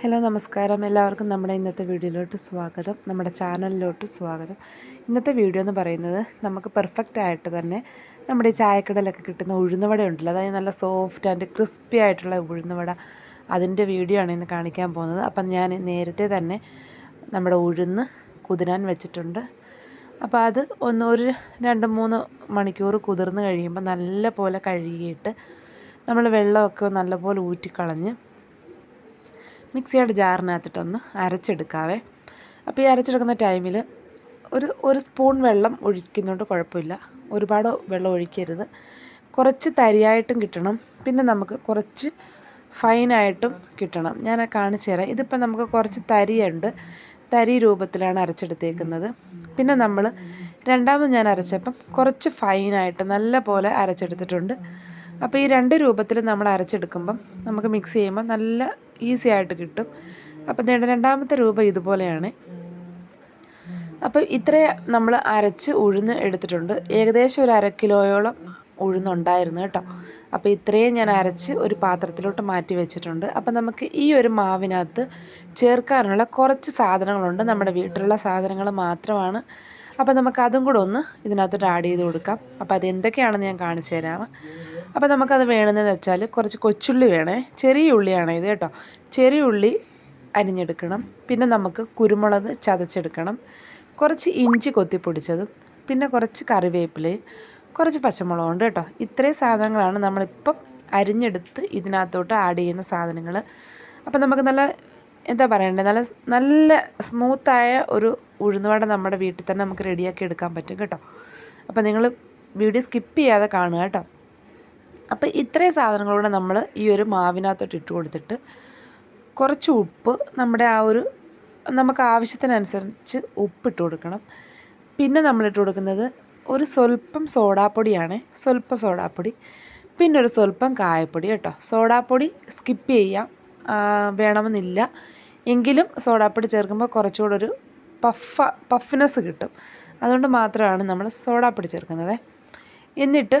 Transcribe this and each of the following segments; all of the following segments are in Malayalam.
ഹലോ നമസ്കാരം. എല്ലാവർക്കും നമ്മുടെ ഇന്നത്തെ വീഡിയോയിലോട്ട് സ്വാഗതം. നമ്മുടെ ചാനലിലോട്ട് സ്വാഗതം. ഇന്നത്തെ വീഡിയോ എന്ന് പറയുന്നത് നമുക്ക് പെർഫെക്റ്റ് ആയിട്ട് തന്നെ നമ്മുടെ ചായക്കടലൊക്കെ കിട്ടുന്ന ഉഴുന്നുവട ഉണ്ടല്ലോ. അതായത് നല്ല സോഫ്റ്റ് ആൻഡ് ക്രിസ്പി ആയിട്ടുള്ള ഉഴുന്നുവട അതിന്റെ വീഡിയോ ആണ് ഇന്ന് കാണിക്കാൻ പോകുന്നത്. അപ്പം ഞാൻ നേരത്തെ തന്നെ നമ്മുടെ ഉഴുന്ന് കുതിരാൻ വെച്ചിട്ടുണ്ട്. അപ്പോൾ അത് ഒന്ന് ഒരു രണ്ട് മൂന്ന് മണിക്കൂർ കുതിർന്ന് കഴിയുമ്പോൾ നല്ല പോലെ കഴുകിയിട്ട് നമ്മൾ വെള്ളമൊക്കെ നല്ലപോലെ ഊറ്റിക്കളഞ്ഞ് മിക്സിയുടെ ജാറിനകത്തിട്ടൊന്ന് അരച്ചെടുക്കാവേ. അപ്പോൾ ഈ അരച്ചെടുക്കുന്ന ടൈമിൽ ഒരു ഒരു സ്പൂൺ വെള്ളം ഒഴിക്കുന്നതുകൊണ്ട് കുഴപ്പമില്ല. ഒരുപാട് വെള്ളം ഒഴിക്കരുത്. കുറച്ച് തരിയായിട്ടും കിട്ടണം. പിന്നെ നമുക്ക് കുറച്ച് ഫൈനായിട്ടും കിട്ടണം. ഞാൻ കാണിച്ചു തരാം. ഇതിപ്പോൾ നമുക്ക് കുറച്ച് തരിയുണ്ട്. തരി രൂപത്തിലാണ് അരച്ചെടുത്തേക്കുന്നത്. പിന്നെ നമ്മൾ രണ്ടാമത് ഞാൻ അരച്ചപ്പം കുറച്ച് ഫൈനായിട്ട് നല്ല പോലെ അരച്ചെടുത്തിട്ടുണ്ട്. അപ്പോൾ ഈ രണ്ട് രൂപത്തിൽ നമ്മൾ അരച്ചെടുക്കുമ്പം നമുക്ക് മിക്സ് ചെയ്യുമ്പോൾ നല്ല ഈസി ആയിട്ട് കിട്ടും. അപ്പം നേട രണ്ടാമത്തെ രൂപം ഇതുപോലെയാണ്. അപ്പം ഇത്രയും നമ്മൾ അരച്ച് ഉഴുന്ന് എടുത്തിട്ടുണ്ട്. ഏകദേശം ഒരു അര കിലോയോളം ഉഴുന്നുണ്ടായിരുന്നു കേട്ടോ. അപ്പോൾ ഇത്രയും ഞാൻ അരച്ച് ഒരു പാത്രത്തിലോട്ട് മാറ്റി വെച്ചിട്ടുണ്ട്. അപ്പോൾ നമുക്ക് ഈ ഒരു മാവിനകത്ത് ചേർക്കാനുള്ള കുറച്ച് സാധനങ്ങളുണ്ട്. നമ്മുടെ വീട്ടിലുള്ള സാധനങ്ങൾ മാത്രമാണ്. അപ്പോൾ നമുക്ക് അതും കൂടെ ഒന്ന് ഇതിനകത്തോട്ട് ആഡ് ചെയ്ത് കൊടുക്കാം. അപ്പോൾ അതെന്തൊക്കെയാണെന്ന് ഞാൻ കാണിച്ചു തരാം. അപ്പോൾ നമുക്കത് വേണമെന്ന് വെച്ചാൽ കുറച്ച് കൊച്ചുള്ളി വേണേ. ചെറിയ ഉള്ളിയാണ് ഇത് കേട്ടോ. ചെറിയ ഉള്ളി അരിഞ്ഞെടുക്കണം. പിന്നെ നമുക്ക് കുരുമുളക് ചതച്ചെടുക്കണം. കുറച്ച് ഇഞ്ചി കൊത്തിപ്പൊടിച്ചതും പിന്നെ കുറച്ച് കറിവേപ്പിലയും കുറച്ച് പച്ചമുളകും ഉണ്ട് കേട്ടോ. ഇത്രയും സാധനങ്ങളാണ് നമ്മളിപ്പം അരിഞ്ഞെടുത്ത് ഇതിനകത്തോട്ട് ആഡ് ചെയ്യുന്ന സാധനങ്ങൾ അപ്പം നമുക്ക് നല്ല എന്താ പറയണ്ടേ നല്ല നല്ല സ്മൂത്തായ ഒരു ഉഴുന്നുവട നമ്മുടെ വീട്ടിൽ തന്നെ നമുക്ക് റെഡിയാക്കി എടുക്കാൻ പറ്റും കേട്ടോ. അപ്പോൾ നിങ്ങൾ വീഡിയോ സ്കിപ്പ് ചെയ്യാതെ കാണുക കേട്ടോ. അപ്പോൾ ഇത്രയും സാധനങ്ങളൂടെ നമ്മൾ ഈ ഒരു മാവിനകത്തോട്ട് ഇട്ട് കൊടുത്തിട്ട് കുറച്ച് ഉപ്പ് നമ്മുടെ ആ ഒരു നമുക്ക് ആവശ്യത്തിനനുസരിച്ച് ഉപ്പിട്ട് കൊടുക്കണം. പിന്നെ നമ്മളിട്ട് കൊടുക്കുന്നത് ഒരു സ്വല്പം സോഡാപ്പൊടിയാണ്. സ്വല്പം സോഡാപ്പൊടി. പിന്നെ ഒരു സ്വല്പം കായപ്പൊടി കേട്ടോ. സോഡാപ്പൊടി സ്കിപ്പ് ചെയ്യാം. വേണമെന്നില്ല. എങ്കിലും സോഡാപ്പൊടി ചേർക്കുമ്പോൾ കുറച്ചുകൂടെ ഒരു പഫ പഫ്നെസ് കിട്ടും. അതുകൊണ്ട് മാത്രമാണ് നമ്മൾ സോഡാപ്പൊടി ചേർക്കുന്നത്. എന്നിട്ട്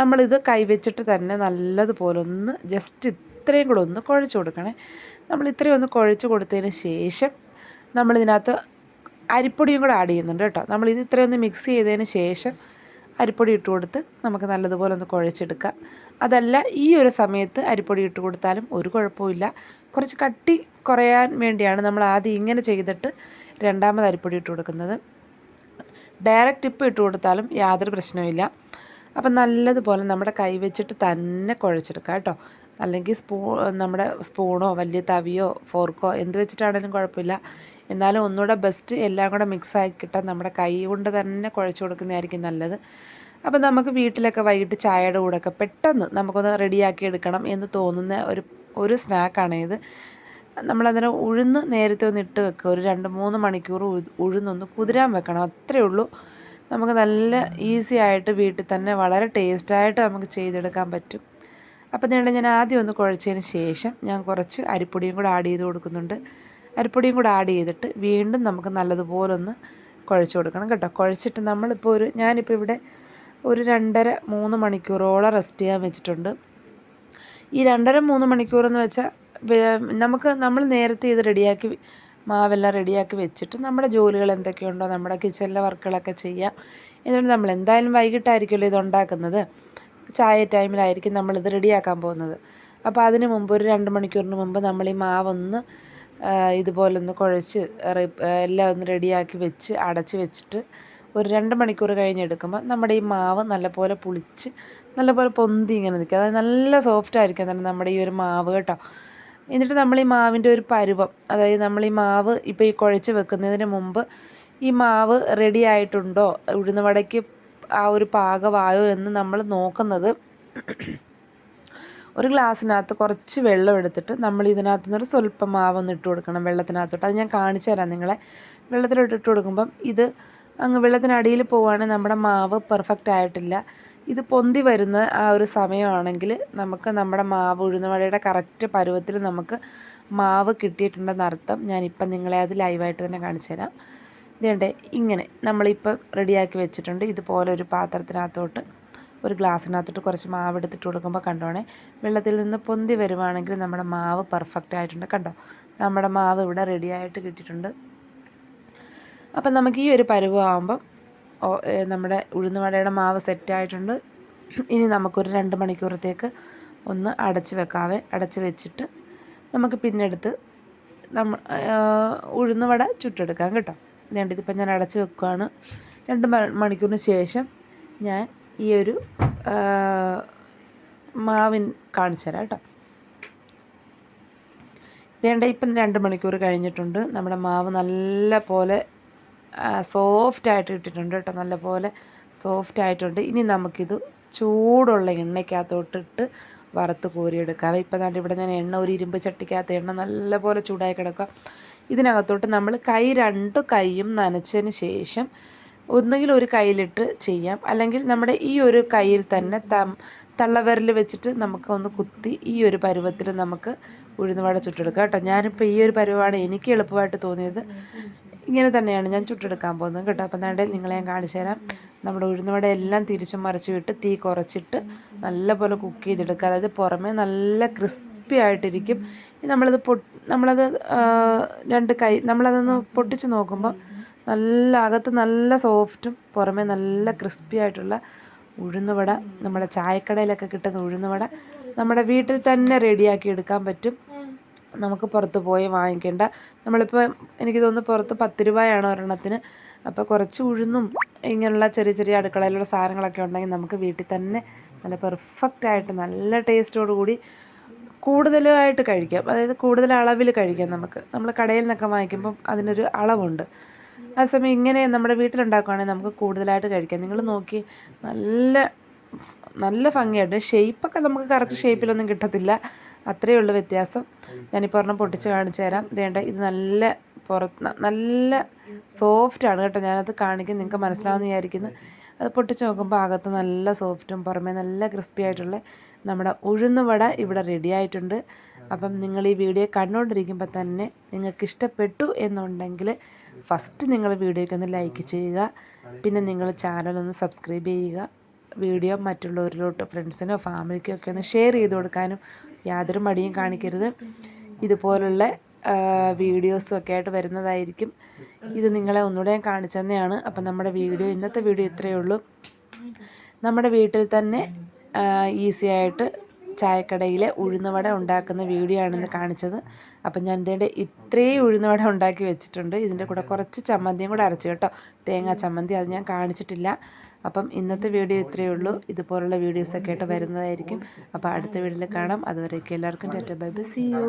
നമ്മളിത് കൈവച്ചിട്ട് തന്നെ നല്ലതുപോലെ ഒന്ന് ജസ്റ്റ് ഇത്രയും കൂടെ ഒന്ന് കുഴച്ച് കൊടുക്കണേ. നമ്മൾ ഇത്രയും ഒന്ന് കുഴച്ച് കൊടുത്തതിന് ശേഷം നമ്മളിതിനകത്ത് അരിപ്പൊടിയും കൂടെ ആഡ് ചെയ്യുന്നുണ്ട് കേട്ടോ. നമ്മളിത് ഇത്രയും ഒന്ന് മിക്സ് ചെയ്തതിന് ശേഷം അരിപ്പൊടി ഇട്ട് കൊടുത്ത് നമുക്ക് നല്ലതുപോലെ ഒന്ന് കുഴച്ചെടുക്കാം. അതല്ല ഈ ഒരു സമയത്ത് അരിപ്പൊടി ഇട്ട് കൊടുത്താലും ഒരു കുഴപ്പമില്ല കുറച്ച് കട്ടി കുറയാൻ വേണ്ടിയാണ് നമ്മൾ ആദ്യം ഇങ്ങനെ ചെയ്തിട്ട് രണ്ടാമത് അരിപ്പൊടി ഇട്ട് കൊടുക്കുന്നത്. ഡയറക്റ്റ് ഇപ്പം ഇട്ട് കൊടുത്താലും യാതൊരു പ്രശ്നവുമില്ല അപ്പം നല്ലതുപോലെ നമ്മുടെ കൈ വെച്ചിട്ട് തന്നെ കുഴച്ചെടുക്കുക കേട്ടോ. അല്ലെങ്കിൽ സ്പൂ നമ്മുടെ സ്പൂണോ വലിയ തവിയോ ഫോർക്കോ എന്ത് വെച്ചിട്ടാണെങ്കിലും കുഴപ്പമില്ല. എന്നാലും ഒന്നുകൂടെ ബെസ്റ്റ് എല്ലാം കൂടെ മിക്സ് ആക്കിയിട്ട് നമ്മുടെ കൈ കൊണ്ട് തന്നെ കുഴച്ച് കൊടുക്കുന്നതായിരിക്കും നല്ലത്. അപ്പം നമുക്ക് വീട്ടിലൊക്കെ വൈകിട്ട് ചായയുടെ കൂടെയൊക്കെ പെട്ടെന്ന് നമുക്കൊന്ന് റെഡിയാക്കി എടുക്കണം എന്ന് തോന്നുന്ന ഒരു ഒരു സ്നാക്കാണ് ഇത്. നമ്മളതിനെ ഉഴുന്ന് നേരത്തെ ഒന്ന് ഇട്ട് വെക്കുക ഒരു രണ്ട് മൂന്ന് മണിക്കൂർ ഉഴുന്നൊന്ന് കുതിരാൻ വെക്കണം. അത്രയേ ഉള്ളൂ. നമുക്ക് നല്ല ഈസി ആയിട്ട് വീട്ടിൽ തന്നെ വളരെ ടേസ്റ്റായിട്ട് നമുക്ക് ചെയ്തെടുക്കാൻ പറ്റും. അപ്പോൾ നീണ്ട ഞാൻ ആദ്യം ഒന്ന് കുഴച്ചതിന് ശേഷം ഞാൻ കുറച്ച് അരിപ്പൊടിയും കൂടെ ആഡ് ചെയ്ത് കൊടുക്കുന്നുണ്ട്. അരിപ്പൊടിയും കൂടെ ആഡ് ചെയ്തിട്ട് വീണ്ടും നമുക്ക് നല്ലതുപോലെ ഒന്ന് കുഴച്ച് കൊടുക്കണം കേട്ടോ. കുഴച്ചിട്ട് നമ്മളിപ്പോൾ ഒരു ഞാനിപ്പോൾ ഇവിടെ ഒരു രണ്ടര മൂന്ന് മണിക്കൂറോളം റെസ്റ്റ് ചെയ്യാൻ വെച്ചിട്ടുണ്ട്. ഈ രണ്ടര മൂന്ന് മണിക്കൂർ എന്ന് വെച്ചാൽ നമുക്ക് നമ്മൾ നേരത്തെ ഇത് റെഡിയാക്കി മാവെല്ലാം റെഡിയാക്കി വെച്ചിട്ട് നമ്മുടെ ജോലികൾ എന്തൊക്കെയുണ്ടോ നമ്മുടെ കിച്ചണിലെ വർക്കുകളൊക്കെ ചെയ്യാം. എന്നിട്ട് നമ്മൾ എന്തായാലും വൈകിട്ടായിരിക്കുമല്ലോ ഇത് ഉണ്ടാക്കുന്നത്. ചായ ടൈമിലായിരിക്കും നമ്മളിത് റെഡിയാക്കാൻ പോകുന്നത്. അപ്പോൾ അതിന് മുമ്പ് ഒരു രണ്ട് മണിക്കൂറിന് മുമ്പ് നമ്മൾ ഈ മാവൊന്ന് ഇതുപോലെ ഒന്ന് കുഴച്ച് എല്ലാം ഒന്ന് റെഡിയാക്കി വെച്ച് അടച്ച് വെച്ചിട്ട് ഒരു രണ്ട് മണിക്കൂർ കഴിഞ്ഞെടുക്കുമ്പോൾ നമ്മുടെ ഈ മാവ് നല്ലപോലെ പുളിച്ച് നല്ലപോലെ പൊന്തി ഇങ്ങനെ നിൽക്കുക അതായത് നല്ല സോഫ്റ്റ് ആയിരിക്കും തന്നെ നമ്മുടെ ഈ ഒരു മാവ് കേട്ടോ. എന്നിട്ട് നമ്മൾ ഈ മാവിന്റെ ഒരു പരുവം അതായത് നമ്മൾ ഈ മാവ് ഇപ്പോൾ ഈ കുഴച്ച് വെക്കുന്നതിന് മുമ്പ് ഈ മാവ് റെഡി ആയിട്ടുണ്ടോ? ഉഴുന്ന് വടയ്ക്ക് ആ ഒരു പാകമായോ എന്ന് നമ്മൾ നോക്കുന്നത്. ഒരു ഗ്ലാസ്സിനകത്ത് കുറച്ച് വെള്ളം എടുത്തിട്ട് നമ്മൾ ഇതിനകത്ത് നിന്നൊരു സ്വല്പം മാവൊന്ന് ഇട്ട് കൊടുക്കണം വെള്ളത്തിനകത്തോട്ട്. അത് ഞാൻ കാണിച്ചു തരാം നിങ്ങളെ. വെള്ളത്തിലോട്ട് ഇട്ട് കൊടുക്കുമ്പം ഇത് അങ്ങ് വെള്ളത്തിനടിയിൽ പോവുകയാണെങ്കിൽ നമ്മുടെ മാവ് പെർഫെക്റ്റ് ആയിട്ടില്ല. ഇത് പൊന്തി വരുന്ന ആ ഒരു സമയമാണെങ്കിൽ നമുക്ക് നമ്മുടെ മാവ് ഉഴുന്നുവടയുടെ കറക്റ്റ് പരുവത്തിൽ നമുക്ക് മാവ് കിട്ടിയിട്ടുണ്ടെന്ന് അർത്ഥം ഞാനിപ്പം നിങ്ങളെ അത് ലൈവായിട്ട് തന്നെ കാണിച്ചു തരാം ഇതേണ്ടേ ഇങ്ങനെ നമ്മളിപ്പം റെഡിയാക്കി വെച്ചിട്ടുണ്ട്. ഇതുപോലെ ഒരു പാത്രത്തിനകത്തോട്ട് ഒരു ഗ്ലാസ്സിനകത്തോട്ട് കുറച്ച് മാവ് എടുത്തിട്ട് കൊടുക്കുമ്പോൾ കണ്ടോണേ വെള്ളത്തിൽ നിന്ന് പൊന്തി വരുവാണെങ്കിൽ നമ്മുടെ മാവ് പെർഫെക്റ്റ് ആയിട്ടുണ്ട്. കണ്ടോ നമ്മുടെ മാവ് ഇവിടെ റെഡിയായിട്ട് കിട്ടിയിട്ടുണ്ട്. അപ്പം നമുക്ക് ഈ ഒരു പരുവമാകുമ്പം നമ്മുടെ ഉഴുന്നുവടയുടെ മാവ് സെറ്റായിട്ടുണ്ട്. ഇനി നമുക്കൊരു രണ്ട് മണിക്കൂറത്തേക്ക് ഒന്ന് അടച്ച് വെക്കാവേ. അടച്ച് വെച്ചിട്ട് നമുക്ക് പിന്നെടുത്ത് നമ്മ ഉഴുന്നുവട ചുട്ടെടുക്കാം കേട്ടോ. വേണ്ട ഇതിപ്പോൾ ഞാൻ അടച്ച് വെക്കുകയാണ് രണ്ട് മണിക്കൂറിന് ശേഷം ഞാൻ ഈ ഒരു മാവിൻ കാണിച്ചു തരാം കേട്ടോ. വേണ്ട ഇപ്പം രണ്ട് മണിക്കൂർ കഴിഞ്ഞിട്ടുണ്ട്. നമ്മുടെ മാവ് നല്ല പോലെ സോഫ്റ്റ് ആയിട്ട് ഇട്ടിട്ടുണ്ട് കേട്ടോ നല്ലപോലെ സോഫ്റ്റ് ആയിട്ടുണ്ട്. ഇനി നമുക്കിത് ചൂടുള്ള എണ്ണയ്ക്കകത്തോട്ടിട്ട് വറുത്ത് കോരിയെടുക്കാം. ഇപ്പം ദാണ്ട് ഇവിടെ ഞാൻ എണ്ണ ഒരു ഇരുമ്പ് ചട്ടിക്കകത്ത് എണ്ണ നല്ലപോലെ ചൂടായി കിടക്കുക. ഇതിനകത്തോട്ട് നമ്മൾ കൈ രണ്ട് കൈയും നനച്ചതിന് ശേഷം ഒന്നുകിൽ ഒരു കൈയിലിട്ട് ചെയ്യാം. അല്ലെങ്കിൽ നമ്മുടെ ഈ ഒരു കയ്യിൽ തന്നെ തം തള്ളവിരൽ വെച്ചിട്ട് നമുക്ക് ഒന്ന് കുത്തി ഈ ഒരു പരുവത്തിൽ നമുക്ക് ഉഴുന്നുവട ചുട്ടെടുക്കാം കേട്ടോ. ഞാനിപ്പോൾ ഈ ഒരു പരുവമാണ് എനിക്ക് എളുപ്പമായിട്ട് തോന്നിയത്. ഇങ്ങനെ തന്നെയാണ് ഞാൻ ചുട്ടെടുക്കാൻ പോകുന്നത് കേട്ടോ. അപ്പം നേടെ നിങ്ങളെ ഞാൻ കാണിച്ചു തരാം. നമ്മുടെ ഉഴുന്നുവട എല്ലാം തിരിച്ചു മറിച്ച് വിട്ട് തീ കുറച്ചിട്ട് നല്ലപോലെ കുക്ക് ചെയ്തെടുക്കുക. അതായത് പുറമേ നല്ല ക്രിസ്പി ആയിട്ടിരിക്കും. നമ്മളത് പൊ നമ്മളത് രണ്ട് കൈ നമ്മളതൊന്ന് പൊട്ടിച്ച് നോക്കുമ്പോൾ നല്ല അകത്ത് നല്ല സോഫ്റ്റും പുറമേ നല്ല ക്രിസ്പി ആയിട്ടുള്ള ഉഴുന്നുവട നമ്മുടെ ചായക്കടയിലൊക്കെ കിട്ടുന്ന ഉഴുന്നുവട നമ്മുടെ വീട്ടിൽ തന്നെ റെഡിയാക്കി എടുക്കാൻ പറ്റും. നമുക്ക് പുറത്ത് പോയി വാങ്ങിക്കേണ്ട. നമ്മളിപ്പോൾ എനിക്ക് തോന്നുന്നു പുറത്ത് പത്ത് രൂപയാണ് ഒരെണ്ണത്തിന്. അപ്പോൾ കുറച്ച് ഉഴുന്നും ഇങ്ങനെയുള്ള ചെറിയ ചെറിയ അടുക്കളയിലുള്ള സാധനങ്ങളൊക്കെ ഉണ്ടെങ്കിൽ നമുക്ക് വീട്ടിൽ തന്നെ നല്ല പെർഫെക്റ്റ് ആയിട്ട് നല്ല ടേസ്റ്റോടു കൂടി കൂടുതലായിട്ട് കഴിക്കാം. അതായത് കൂടുതൽ അളവിൽ കഴിക്കാം നമുക്ക്. നമ്മൾ കടയിൽ നിന്നൊക്കെ വാങ്ങിക്കുമ്പം അതിനൊരു അളവുണ്ട്. ആ സമയം ഇങ്ങനെ നമ്മുടെ വീട്ടിലുണ്ടാക്കുകയാണെങ്കിൽ നമുക്ക് കൂടുതലായിട്ട് കഴിക്കാം. നിങ്ങൾ നോക്കി നല്ല നല്ല ഭംഗിയായിട്ട് ഷേപ്പൊക്കെ നമുക്ക് കറക്റ്റ് ഷേപ്പിലൊന്നും കിട്ടത്തില്ല. അത്രയേ ഉള്ളൂ വ്യത്യാസം. ഞാനിപ്പോൾ ഒരെണ്ണം പൊട്ടിച്ച് കാണിച്ചു തരാം. വേണ്ട ഇത് നല്ല പുറത്ത് നല്ല സോഫ്റ്റ് ആണ് കേട്ടോ. ഞാനത് കാണിക്കും നിങ്ങൾക്ക് മനസ്സിലാവുമെന്ന് വിചാരിക്കുന്നു. അത് പൊട്ടിച്ച് നോക്കുമ്പോൾ അകത്ത് നല്ല സോഫ്റ്റും പുറമേ നല്ല ക്രിസ്പി ആയിട്ടുള്ള നമ്മുടെ ഉഴുന്നുവട ഇവിടെ റെഡി ആയിട്ടുണ്ട്. അപ്പം നിങ്ങൾ ഈ വീഡിയോ കണ്ടുകൊണ്ടിരിക്കുമ്പോൾ തന്നെ നിങ്ങൾക്ക് ഇഷ്ടപ്പെട്ടു എന്നുണ്ടെങ്കിൽ ഫസ്റ്റ് നിങ്ങൾ വീഡിയോയ്ക്ക് ഒന്ന് ലൈക്ക് ചെയ്യുക. പിന്നെ നിങ്ങൾ ചാനലൊന്ന് സബ്സ്ക്രൈബ് ചെയ്യുക. വീഡിയോ മറ്റുള്ളവരിലോട്ട് ഫ്രണ്ട്സിനോ ഫാമിലിക്കോ ഒക്കെ ഒന്ന് ഷെയർ ചെയ്ത് കൊടുക്കാനും യാതൊരു മടിയും കാണിക്കരുത്. ഇതുപോലുള്ള വീഡിയോസും ഒക്കെ ആയിട്ട് വരുന്നതായിരിക്കും. ഇത് നിങ്ങളെ ഒന്നുകൂടെ ഞാൻ കാണിച്ചു തന്നെയാണ്. അപ്പം നമ്മുടെ വീഡിയോ ഇന്നത്തെ വീഡിയോ ഇത്രയേ ഉള്ളൂ. നമ്മുടെ വീട്ടിൽ തന്നെ ഈസി ആയിട്ട് ചായക്കടയിലെ ഉഴുന്നുവട ഉണ്ടാക്കുന്ന വീഡിയോ ആണെന്ന് കാണിച്ചത്. അപ്പം ഞാൻ ഇതിന്റെ ഇത്രയും ഉഴുന്നുവട ഉണ്ടാക്കി വെച്ചിട്ടുണ്ട്. ഇതിന്റെ കൂടെ കുറച്ച് ചമ്മന്തിയും കൂടെ അരച്ചു കേട്ടോ. തേങ്ങാ ചമ്മന്തി അത് ഞാൻ കാണിച്ചിട്ടില്ല. അപ്പം ഇന്നത്തെ വീഡിയോ ഇത്രയേ ഉള്ളൂ. ഇതുപോലുള്ള വീഡിയോസൊക്കെ ആയിട്ട് വരുന്നതായിരിക്കും. അപ്പോൾ അടുത്ത വീഡിയോയിൽ കാണാം. അതുവരേക്കും എല്ലാവർക്കും tata bye bye. See you